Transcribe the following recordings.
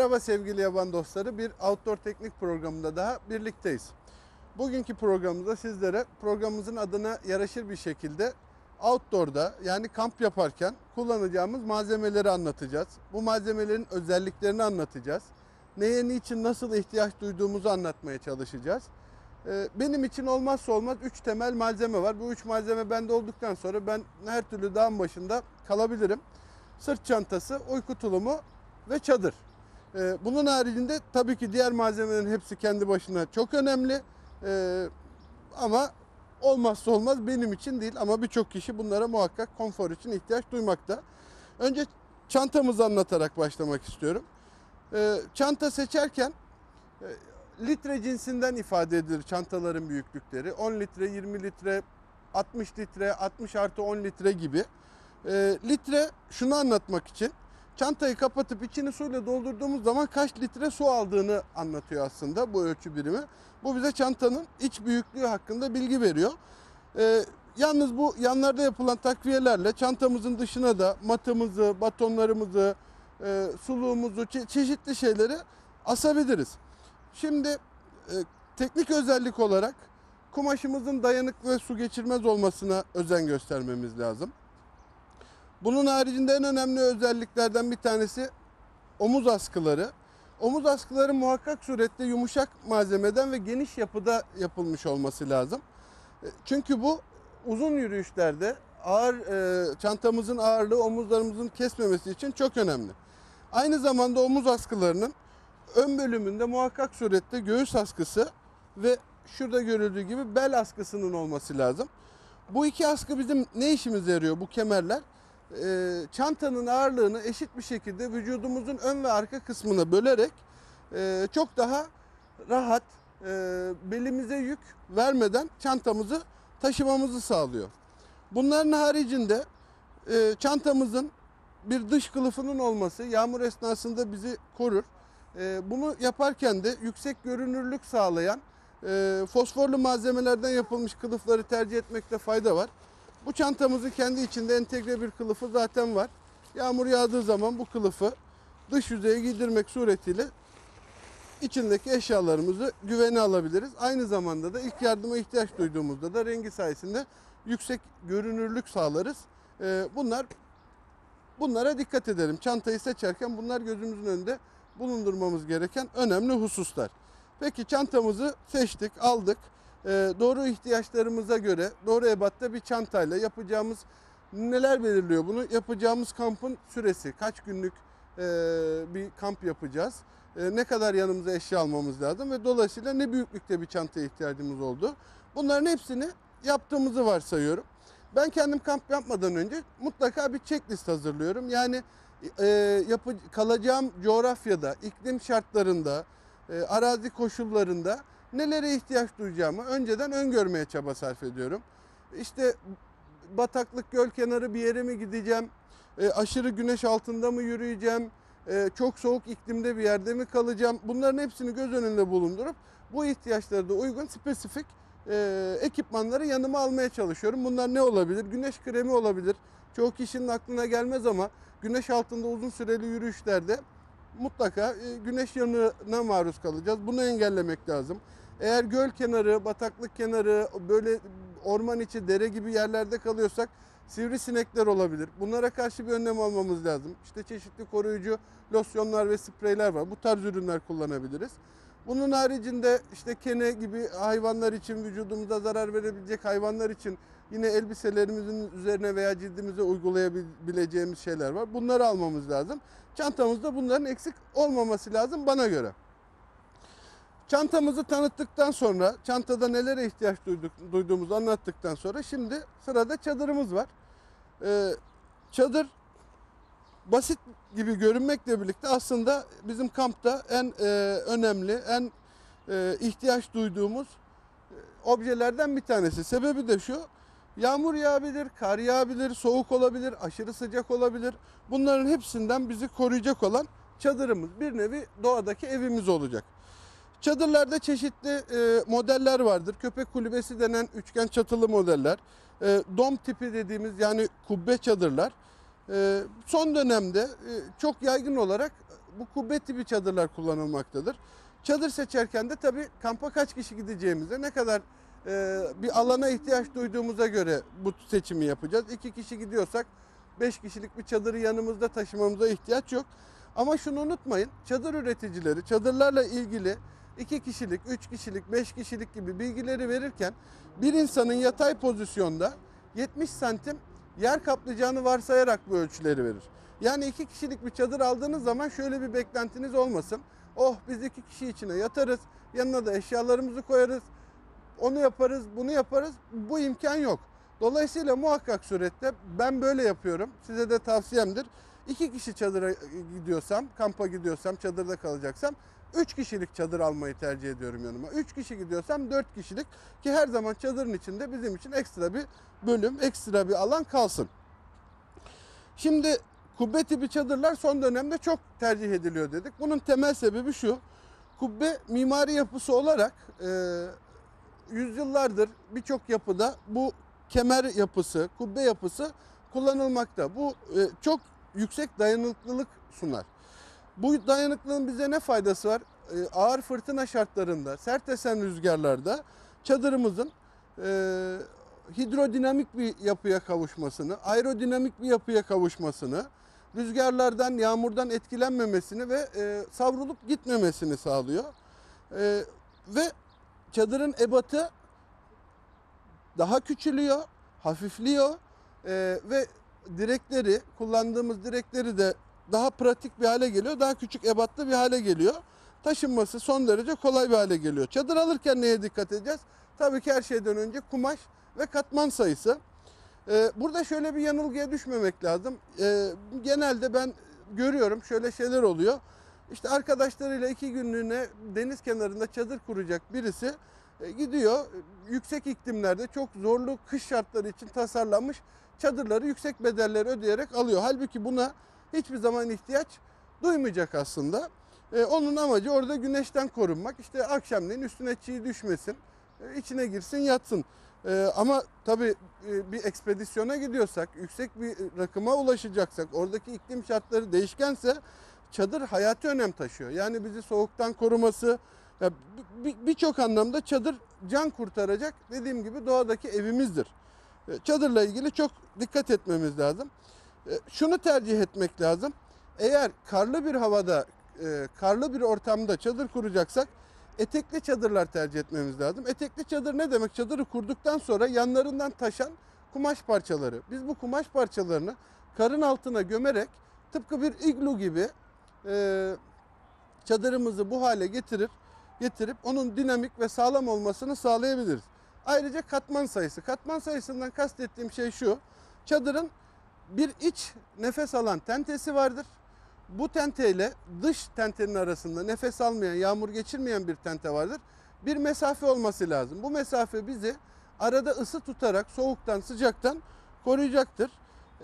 Merhaba sevgili yaban dostları. Bir outdoor teknik programında daha birlikteyiz. Bugünkü programımızda sizlere programımızın adına yaraşır bir şekilde outdoor'da yani kamp yaparken kullanacağımız malzemeleri anlatacağız. Bu malzemelerin özelliklerini anlatacağız. Neye niçin nasıl ihtiyaç duyduğumuzu anlatmaya çalışacağız. Ee, Benim için olmazsa olmaz 3 temel malzeme var. Bu 3 malzeme bende olduktan sonra ben her türlü dağın başında kalabilirim. Sırt çantası, uyku tulumu ve çadır. Ee, Bunun haricinde tabii ki diğer malzemelerin hepsi kendi başına çok önemli. Ee, Ama olmazsa olmaz benim için değil ama birçok kişi bunlara muhakkak konfor için ihtiyaç duymakta. Önce çantamızı anlatarak başlamak istiyorum. Ee, Çanta seçerken e, litre cinsinden ifade edilir çantaların büyüklükleri. 10 litre, 20 litre, 60 litre, 60 artı 10 litre gibi. Litre şunu anlatmak için çantayı kapatıp içini suyla doldurduğumuz zaman kaç litre su aldığını anlatıyor aslında bu ölçü birimi. Bu bize çantanın iç büyüklüğü hakkında bilgi veriyor. Ee, yalnız bu yanlarda yapılan takviyelerle çantamızın dışına da matımızı, batonlarımızı, e, suluğumuzu, çe- çeşitli şeyleri asabiliriz. Şimdi e, teknik özellik olarak kumaşımızın dayanıklı ve su geçirmez olmasına özen göstermemiz lazım. Bunun haricinde en önemli özelliklerden bir tanesi omuz askıları. Omuz askıları muhakkak surette yumuşak malzemeden ve geniş yapıda yapılmış olması lazım. E, Çünkü bu uzun yürüyüşlerde ağır e, çantamızın ağırlığı omuzlarımızın kesmemesi için çok önemli. Aynı zamanda omuz askılarının ön bölümünde muhakkak surette göğüs askısı ve şurada görüldüğü gibi bel askısının olması lazım. Bu iki askı bizim ne işimize yarıyor bu kemerler? Ee, çantanın ağırlığını eşit bir şekilde vücudumuzun ön ve arka kısmına bölerek e, çok daha rahat e, belimize yük vermeden çantamızı taşımamızı sağlıyor. Bunların haricinde e, çantamızın bir dış kılıfının olması yağmur esnasında bizi korur. E, bunu yaparken de yüksek görünürlük sağlayan e, fosforlu malzemelerden yapılmış kılıfları tercih etmekte fayda var. Bu çantamızın kendi içinde entegre bir kılıfı zaten var. Yağmur yağdığı zaman bu kılıfı dış yüzeye giydirmek suretiyle içindeki eşyalarımızı güvene alabiliriz. Aynı zamanda da ilk yardıma ihtiyaç duyduğumuzda da rengi sayesinde yüksek görünürlük sağlarız. Ee, Bunlar bunlara dikkat edelim. Çantayı seçerken bunlar gözümüzün önünde bulundurmamız gereken önemli hususlar. Peki çantamızı seçtik, aldık. Ee, doğru ihtiyaçlarımıza göre doğru ebatta bir çantayla yapacağımız neler belirliyor bunu? Yapacağımız kampın süresi, kaç günlük e, bir kamp yapacağız? E, ne kadar yanımıza eşya almamız lazım ve dolayısıyla ne büyüklükte bir çantaya ihtiyacımız oldu? Bunların hepsini yaptığımızı varsayıyorum. Ben kendim kamp yapmadan önce mutlaka bir checklist hazırlıyorum. Yani e, yapı, kalacağım coğrafyada, iklim şartlarında, e, arazi koşullarında nelere ihtiyaç duyacağımı önceden öngörmeye çaba sarf ediyorum. İşte bataklık, göl kenarı bir yere mi gideceğim? E, aşırı güneş altında mı yürüyeceğim? E, çok soğuk iklimde bir yerde mi kalacağım? Bunların hepsini göz önünde bulundurup bu ihtiyaçlara da uygun spesifik e, ekipmanları yanıma almaya çalışıyorum. Bunlar ne olabilir? Güneş kremi olabilir. Çoğu kişinin aklına gelmez ama güneş altında uzun süreli yürüyüşlerde mutlaka e, güneş yanığına maruz kalacağız. Bunu engellemek lazım. Eğer göl kenarı, bataklık kenarı, böyle orman içi, dere gibi yerlerde kalıyorsak sivrisinekler olabilir. Bunlara karşı bir önlem almamız lazım. İşte çeşitli koruyucu losyonlar ve spreyler var. Bu tarz ürünler kullanabiliriz. Bunun haricinde işte kene gibi hayvanlar için, vücudumuza zarar verebilecek hayvanlar için yine elbiselerimizin üzerine veya cildimize uygulayabileceğimiz şeyler var. Bunları almamız lazım. Çantamızda bunların eksik olmaması lazım bana göre. Çantamızı tanıttıktan sonra, çantada nelere ihtiyaç duyduk, duyduğumuzu anlattıktan sonra şimdi sırada çadırımız var. Ee, çadır basit gibi görünmekle birlikte aslında bizim kampta en e, önemli, en e, ihtiyaç duyduğumuz e, objelerden bir tanesi. Sebebi de şu, yağmur yağabilir, kar yağabilir, soğuk olabilir, aşırı sıcak olabilir. Bunların hepsinden bizi koruyacak olan çadırımız. Bir nevi doğadaki evimiz olacak. Çadırlarda çeşitli e, modeller vardır. Köpek kulübesi denen üçgen çatılı modeller. E, dom tipi dediğimiz yani kubbe çadırlar. E, son dönemde e, çok yaygın olarak bu kubbe tipi çadırlar kullanılmaktadır. Çadır seçerken de tabii kampa kaç kişi gideceğimize, ne kadar bir alana ihtiyaç duyduğumuza göre bu seçimi yapacağız. İki kişi gidiyorsak 5 kişilik bir çadırı yanımızda taşımamıza ihtiyaç yok. Ama şunu unutmayın, çadır üreticileri çadırlarla ilgili 2 kişilik, 3 kişilik, 5 kişilik gibi bilgileri verirken bir insanın yatay pozisyonda 70 santim yer kaplayacağını varsayarak bu ölçüleri verir. Yani iki kişilik bir çadır aldığınız zaman şöyle bir beklentiniz olmasın. Oh biz iki kişi içine yatarız, yanına da eşyalarımızı koyarız, onu yaparız, bunu yaparız. Bu imkan yok. Dolayısıyla muhakkak surette ben böyle yapıyorum. Size de tavsiyemdir. İki kişi çadıra gidiyorsam, kampa gidiyorsam, çadırda kalacaksam üç kişilik çadır almayı tercih ediyorum yanıma. Üç kişi gidiyorsam dört kişilik ki her zaman çadırın içinde bizim için ekstra bir bölüm, ekstra bir alan kalsın. Şimdi kubbe tipi çadırlar son dönemde çok tercih ediliyor dedik. Bunun temel sebebi şu. Kubbe mimari yapısı olarak e, yüzyıllardır birçok yapıda bu kemer yapısı, kubbe yapısı kullanılmakta. Bu e, çok yüksek dayanıklılık sunar. Bu dayanıklılığın bize ne faydası var? E, ağır fırtına şartlarında, sert esen rüzgarlarda çadırımızın e, hidrodinamik bir yapıya kavuşmasını, aerodinamik bir yapıya kavuşmasını, rüzgarlardan, yağmurdan etkilenmemesini ve e, savrulup gitmemesini sağlıyor. E, ve çadırın ebatı daha küçülüyor, hafifliyor e, ve direkleri, kullandığımız direkleri de daha pratik bir hale geliyor, daha küçük ebatlı bir hale geliyor. Taşınması son derece kolay bir hale geliyor. Çadır alırken neye dikkat edeceğiz? Tabii ki her şeyden önce kumaş ve katman sayısı. Ee, burada şöyle bir yanılgıya düşmemek lazım. Ee, genelde ben görüyorum şöyle şeyler oluyor. İşte arkadaşlarıyla iki günlüğüne deniz kenarında çadır kuracak birisi e, gidiyor yüksek iklimlerde çok zorlu kış şartları için tasarlanmış çadırları yüksek bedeller ödeyerek alıyor. Halbuki buna hiçbir zaman ihtiyaç duymayacak aslında. Ee, onun amacı orada güneşten korunmak. İşte akşamleyin üstüne çiğ düşmesin, e, içine girsin yatsın. Ama tabii e, bir ekspedisyona gidiyorsak, yüksek bir rakıma ulaşacaksak, oradaki iklim şartları değişkense çadır hayati önem taşıyor. Yani bizi soğuktan koruması, birçok anlamda çadır can kurtaracak dediğim gibi doğadaki evimizdir. E, Çadırla ilgili çok dikkat etmemiz lazım. E, Şunu tercih etmek lazım. Eğer karlı bir havada, e, karlı bir ortamda çadır kuracaksak etekli çadırlar tercih etmemiz lazım. Etekli çadır ne demek? Çadırı kurduktan sonra yanlarından taşan kumaş parçaları. Biz bu kumaş parçalarını karın altına gömerek tıpkı bir iglu gibi e, çadırımızı bu hale getirir, getirip onun dinamik ve sağlam olmasını sağlayabiliriz. Ayrıca katman sayısı. Katman sayısından kastettiğim şey şu. Çadırın bir iç nefes alan tentesi vardır. Bu tente ile dış tentenin arasında nefes almayan, yağmur geçirmeyen bir tente vardır. Bir mesafe olması lazım. Bu mesafe bizi arada ısı tutarak soğuktan, sıcaktan koruyacaktır.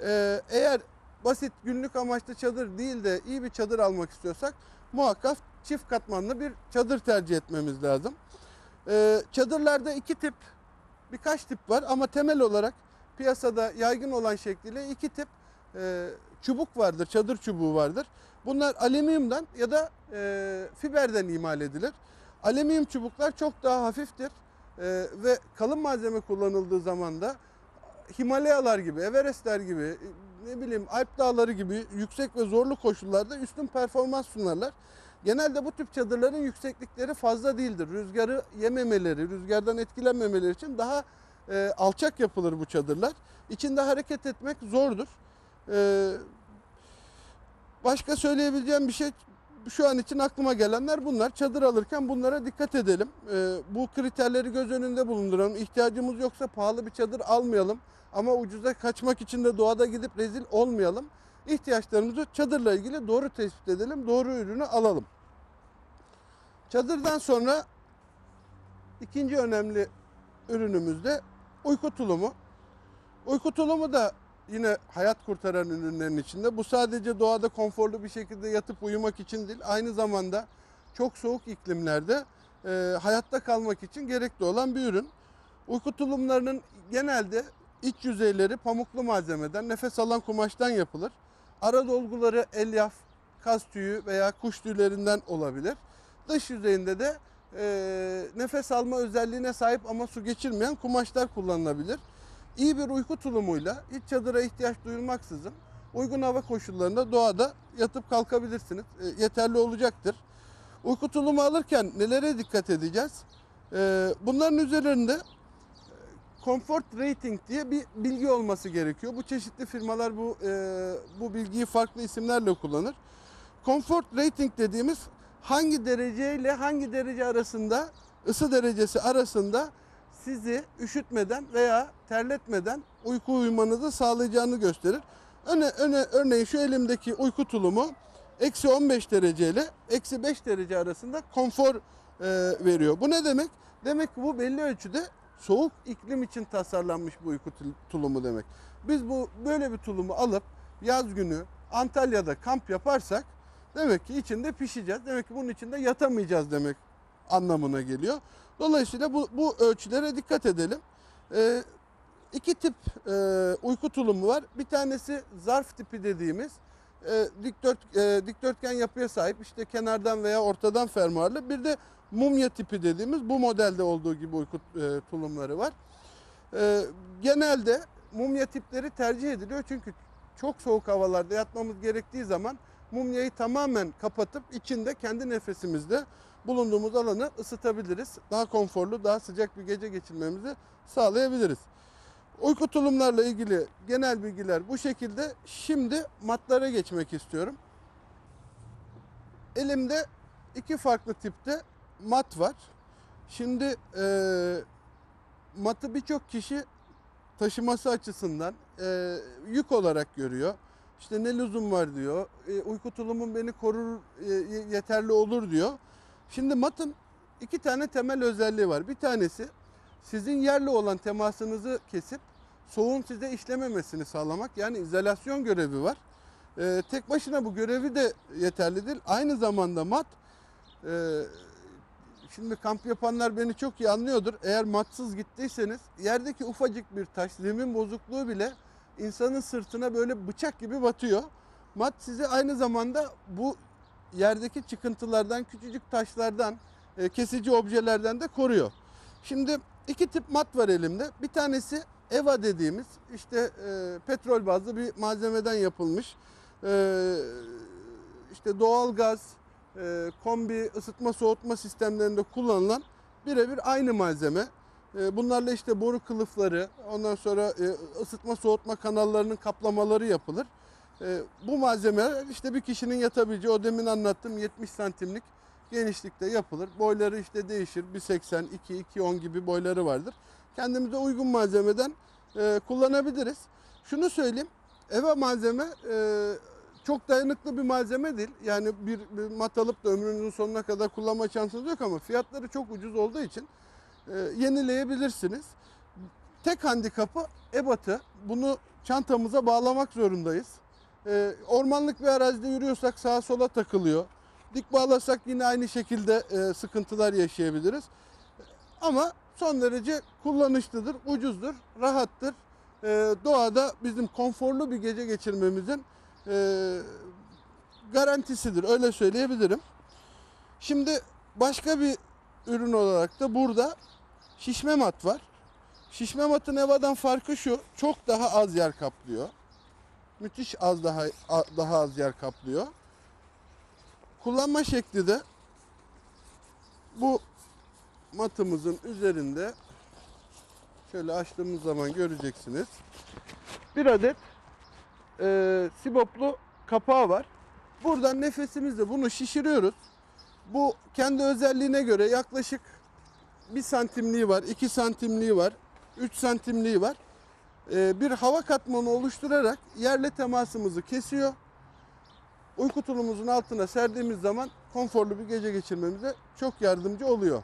Ee, eğer basit günlük amaçlı çadır değil de iyi bir çadır almak istiyorsak muhakkak çift katmanlı bir çadır tercih etmemiz lazım. Ee, çadırlarda iki tip, birkaç tip var ama temel olarak piyasada yaygın olan şekliyle iki tip e, çubuk vardır, çadır çubuğu vardır. Bunlar alüminyumdan ya da e, fiberden imal edilir. Alüminyum çubuklar çok daha hafiftir e, ve kalın malzeme kullanıldığı zaman da Himalayalar gibi, Everestler gibi, ne bileyim Alp dağları gibi yüksek ve zorlu koşullarda üstün performans sunarlar. Genelde bu tip çadırların yükseklikleri fazla değildir. Rüzgarı yememeleri, rüzgardan etkilenmemeleri için daha e, alçak yapılır bu çadırlar. İçinde hareket etmek zordur. E, başka söyleyebileceğim bir şey şu an için aklıma gelenler bunlar. Çadır alırken bunlara dikkat edelim. E, bu kriterleri göz önünde bulunduralım. İhtiyacımız yoksa pahalı bir çadır almayalım. Ama ucuza kaçmak için de doğada gidip rezil olmayalım. İhtiyaçlarımızı çadırla ilgili doğru tespit edelim. Doğru ürünü alalım. Çadırdan sonra ikinci önemli ürünümüz de uyku tulumu. Uyku tulumu da yine hayat kurtaran ürünlerin içinde. Bu sadece doğada konforlu bir şekilde yatıp uyumak için değil, aynı zamanda çok soğuk iklimlerde e, hayatta kalmak için gerekli olan bir ürün. Uyku tulumlarının genelde iç yüzeyleri pamuklu malzemeden, nefes alan kumaştan yapılır. Ara dolguları elyaf, kaz tüyü veya kuş tüylerinden olabilir. Dış yüzeyinde de e, nefes alma özelliğine sahip ama su geçirmeyen kumaşlar kullanılabilir. İyi bir uyku tulumuyla hiç çadıra ihtiyaç duyulmaksızın uygun hava koşullarında doğada yatıp kalkabilirsiniz. E, yeterli olacaktır. Uyku tulumu alırken nelere dikkat edeceğiz? E, bunların üzerinde e, Comfort Rating diye bir bilgi olması gerekiyor. Bu çeşitli firmalar bu e, bu bilgiyi farklı isimlerle kullanır. Comfort Rating dediğimiz hangi derece ile hangi derece arasında ısı derecesi arasında sizi üşütmeden veya terletmeden uyku uyumanızı sağlayacağını gösterir. Öne, öne, örneğin şu elimdeki uyku tulumu eksi 15 derece ile eksi 5 derece arasında konfor e, veriyor. Bu ne demek? Demek ki bu belli ölçüde soğuk iklim için tasarlanmış bir uyku tul- tulumu demek. Biz bu böyle bir tulumu alıp yaz günü Antalya'da kamp yaparsak demek ki içinde pişeceğiz. Demek ki bunun içinde yatamayacağız demek anlamına geliyor. Dolayısıyla bu, bu ölçülere dikkat edelim. Ee, iki tip e, uyku tulumu var. Bir tanesi zarf tipi dediğimiz e, dikdört, e, dikdörtgen yapıya sahip işte kenardan veya ortadan fermuarlı. Bir de mumya tipi dediğimiz bu modelde olduğu gibi uyku e, tulumları var. E, genelde mumya tipleri tercih ediliyor çünkü çok soğuk havalarda yatmamız gerektiği zaman mumyayı tamamen kapatıp içinde kendi nefesimizde bulunduğumuz alanı ısıtabiliriz. Daha konforlu, daha sıcak bir gece geçirmemizi sağlayabiliriz. Uyku tulumlarla ilgili genel bilgiler bu şekilde. Şimdi matlara geçmek istiyorum. Elimde iki farklı tipte mat var. Şimdi eee matı birçok kişi taşıması açısından eee, yük olarak görüyor. İşte ne lüzum var diyor. E, uyku tulumum beni korur, e, ye- yeterli olur diyor. Şimdi matın iki tane temel özelliği var. Bir tanesi sizin yerle olan temasınızı kesip soğuğun size işlememesini sağlamak. Yani izolasyon görevi var. Ee, tek başına bu görevi de yeterli değil. Aynı zamanda mat e, şimdi kamp yapanlar beni çok iyi anlıyordur. Eğer matsız gittiyseniz yerdeki ufacık bir taş, zemin bozukluğu bile insanın sırtına böyle bıçak gibi batıyor. Mat sizi aynı zamanda bu yerdeki çıkıntılardan, küçücük taşlardan, e, kesici objelerden de koruyor. Şimdi iki tip mat var elimde. Bir tanesi EVA dediğimiz işte e, petrol bazlı bir malzemeden yapılmış. E, işte doğal gaz, kombi, ısıtma soğutma sistemlerinde kullanılan birebir aynı malzeme. Bunlarla işte boru kılıfları, ondan sonra ısıtma soğutma kanallarının kaplamaları yapılır. E, bu malzemeler işte bir kişinin yatabileceği o demin anlattığım 70 santimlik genişlikte yapılır. Boyları işte değişir. 1.80, 2, 2.10 gibi boyları vardır. Kendimize uygun malzemeden e, kullanabiliriz. Şunu söyleyeyim. Eva malzeme e, çok dayanıklı bir malzeme değil. Yani bir, bir mat alıp da ömrünüzün sonuna kadar kullanma şansınız yok ama fiyatları çok ucuz olduğu için e, yenileyebilirsiniz. Tek handikapı ebatı. Bunu çantamıza bağlamak zorundayız. E, ormanlık bir arazide yürüyorsak sağa sola takılıyor. Dik bağlasak yine aynı şekilde e, sıkıntılar yaşayabiliriz. Ama son derece kullanışlıdır, ucuzdur, rahattır. E, doğada bizim konforlu bir gece geçirmemizin e, garantisidir. Öyle söyleyebilirim. Şimdi başka bir ürün olarak da burada şişme mat var. Şişme matın Eva'dan farkı şu. Çok daha az yer kaplıyor. Müthiş az daha daha az yer kaplıyor. Kullanma şekli de bu matımızın üzerinde şöyle açtığımız zaman göreceksiniz. Bir adet e, siboplu kapağı var. Buradan nefesimizle bunu şişiriyoruz. Bu kendi özelliğine göre yaklaşık 1 santimliği var, 2 santimliği var, 3 santimliği var. E, bir hava katmanı oluşturarak yerle temasımızı kesiyor. Uyku tulumumuzun altına serdiğimiz zaman konforlu bir gece geçirmemize çok yardımcı oluyor.